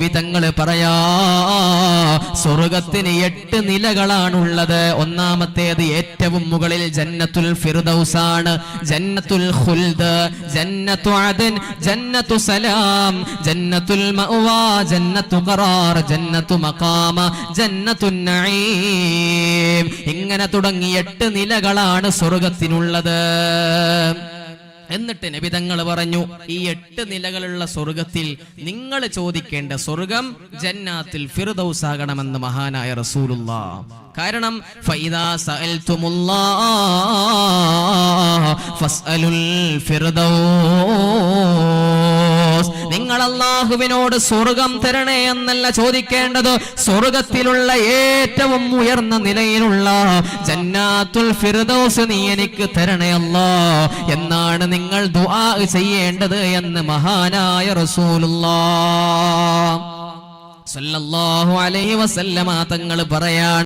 നബി തങ്ങൾ പറയാ. സ്വർഗത്തിന് എട്ട് നിലകളാണുള്ളത്. ഒന്നാമത്തേത് ഏറ്റവും മുകളിൽ ജന്നത്തുൽ ഫിർദൗസാണ്. ജന്നത്തുൽ ഖുൽദ് ജന്നത്തു അദൻ ജന്നത്തു സലാം ജന്നത്തുൽ മഅവാ ജന്നത്തു ഖറാർ ജന്നത്തു മഖാമ ജന്നത്തു നഈം. ഇങ്ങനെ തുടങ്ങി എട്ട് നിലകളാണ് സ്വർഗത്തിനുള്ളത്. എന്നിട്ട് നബിതങ്ങൾ പറഞ്ഞു ഈ എട്ട് നിലകളുള്ള സ്വർഗത്തിൽ നിങ്ങൾ ചോദിക്കേണ്ട സ്വർഗം ജന്നാത്തിൽ ഫിർദൗസ് ആകണമെന്ന് മഹാനായ റസൂലുള്ള. കാരണം നിങ്ങൾ അള്ളാഹുവിനോട് സ്വർഗം തരണേ എന്നല്ല ചോദിക്കേണ്ടത്. സ്വർഗത്തിലുള്ള ഏറ്റവും ഉയർന്ന നിലയിലുള്ള ജന്നാത്തുൽ ഫിർദൗസ് നീ എനിക്ക് തരണേ അല്ലാ. എന്നാണ് ദുആ ചെയ്യേണ്ടത് എന്ന് മഹാനായ റസൂലുള്ളാ. സല്ലല്ലാഹു അലൈഹി വസല്ലമ തങ്ങൾ പറയാൻ